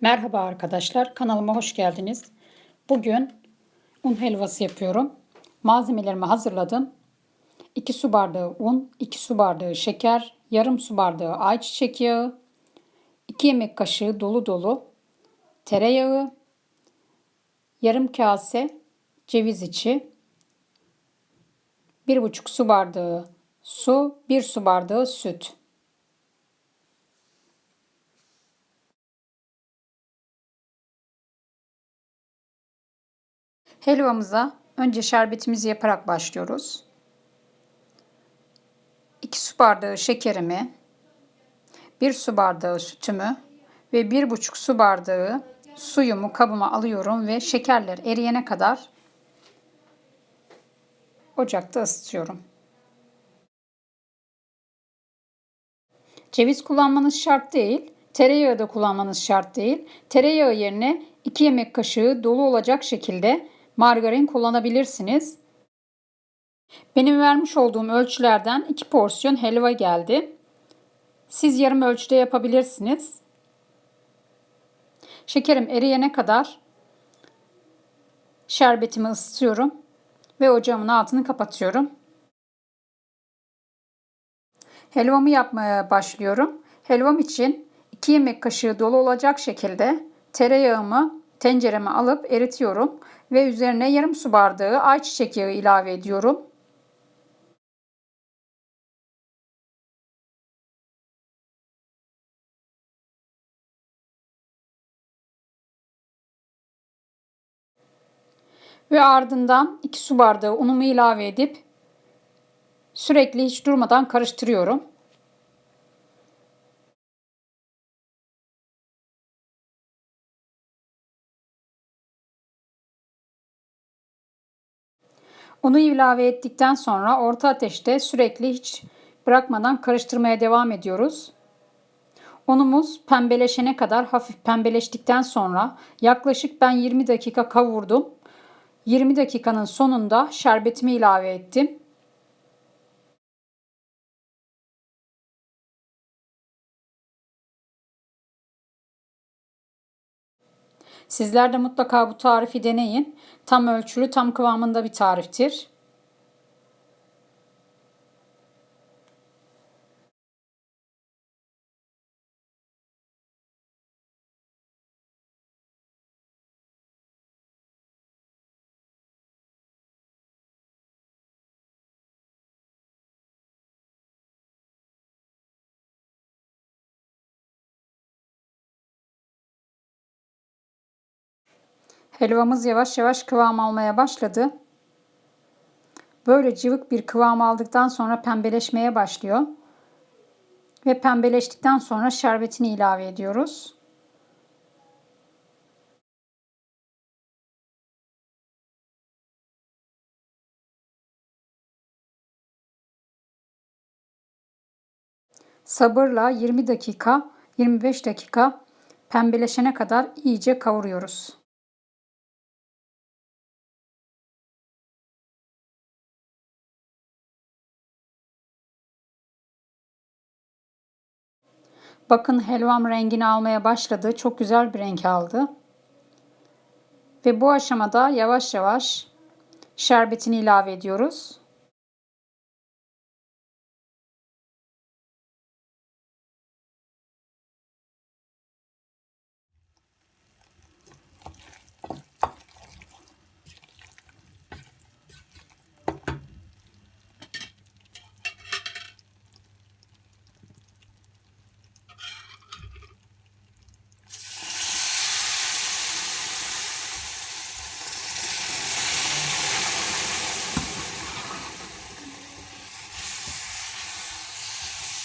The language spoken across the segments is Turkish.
Merhaba arkadaşlar, kanalıma hoş geldiniz. Bugün un helvası yapıyorum. Malzemelerimi hazırladım. 2 su bardağı un, 2 su bardağı şeker, yarım su bardağı ayçiçek yağı, 2 yemek kaşığı dolu dolu tereyağı, yarım kase ceviz içi, 1,5 su bardağı su, 1 su bardağı süt. Helvamıza önce şerbetimizi yaparak başlıyoruz. 2 su bardağı şekerimi, 1 su bardağı sütümü ve 1,5 su bardağı suyumu kabıma alıyorum ve şekerler eriyene kadar ocakta ısıtıyorum. Ceviz kullanmanız şart değil. Tereyağı da kullanmanız şart değil. Tereyağı yerine 2 yemek kaşığı dolu olacak şekilde margarin kullanabilirsiniz. Benim vermiş olduğum ölçülerden 2 porsiyon helva geldi. Siz yarım ölçüde yapabilirsiniz. Şekerim eriyene kadar şerbetimi ısıtıyorum ve ocağımın altını kapatıyorum. Helvamı yapmaya başlıyorum. Helvam için 2 yemek kaşığı dolu olacak şekilde tereyağımı tencereme alıp eritiyorum ve üzerine yarım su bardağı ayçiçek yağı ilave ediyorum. Ve ardından 2 su bardağı unumu ilave edip sürekli hiç durmadan karıştırıyorum. Unu ilave ettikten sonra orta ateşte sürekli hiç bırakmadan karıştırmaya devam ediyoruz. Unumuz pembeleşene kadar hafif pembeleştikten sonra yaklaşık ben 20 dakika kavurdum. 20 dakikanın sonunda şerbetimi ilave ettim. Sizler de mutlaka bu tarifi deneyin. Tam ölçülü, tam kıvamında bir tariftir. Helvamız yavaş yavaş kıvam almaya başladı. Böyle cıvık bir kıvam aldıktan sonra pembeleşmeye başlıyor. Ve pembeleştikten sonra şerbetini ilave ediyoruz. Sabırla 20 dakika, 25 dakika pembeleşene kadar iyice kavuruyoruz. Bakın helvam rengini almaya başladı. Çok güzel bir renk aldı. Ve bu aşamada yavaş yavaş şerbetini ilave ediyoruz.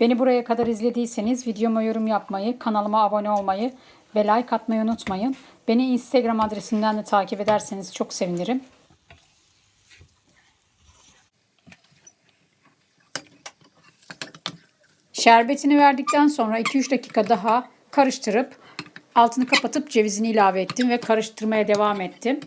Beni buraya kadar izlediyseniz videoma yorum yapmayı, kanalıma abone olmayı ve like atmayı unutmayın. Beni Instagram adresimden de takip ederseniz çok sevinirim. Şerbetini verdikten sonra 2-3 dakika daha karıştırıp altını kapatıp cevizini ilave ettim ve karıştırmaya devam ettim.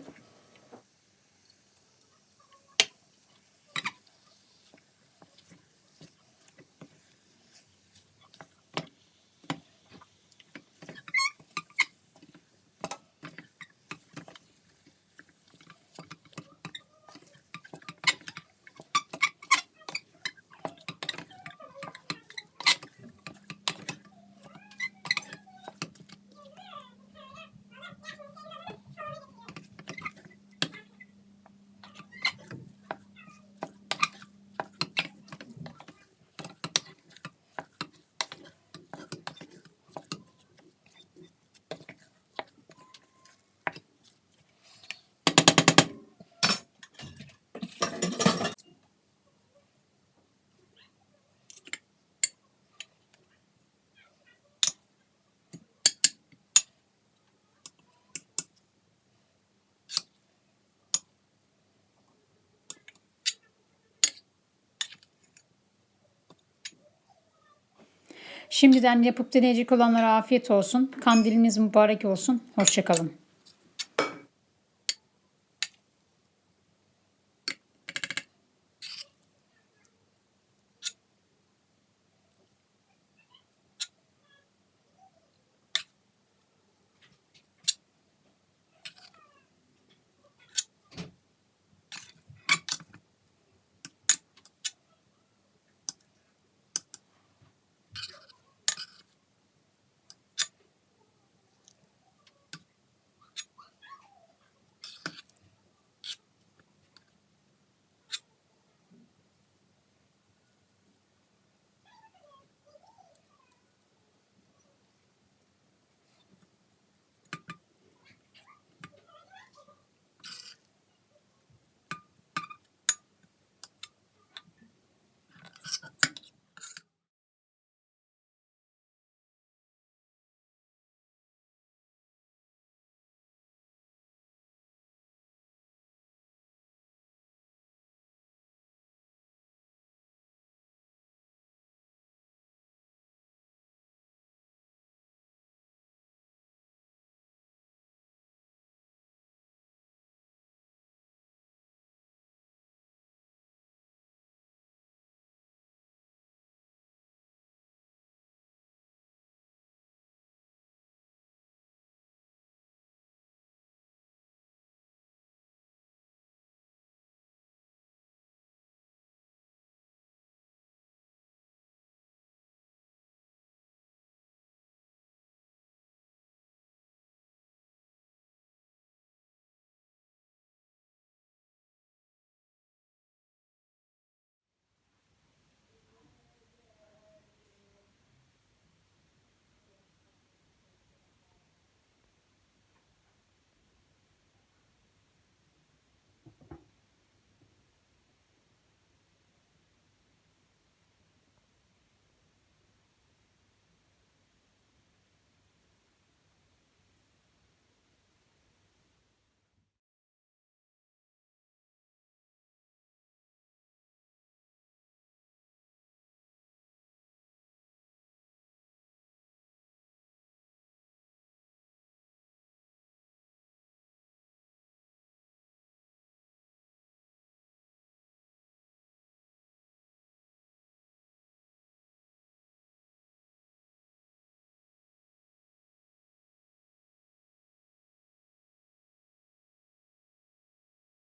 Şimdiden yapıp deneyecek olanlara afiyet olsun. Kandiliniz mübarek olsun. Hoşçakalın.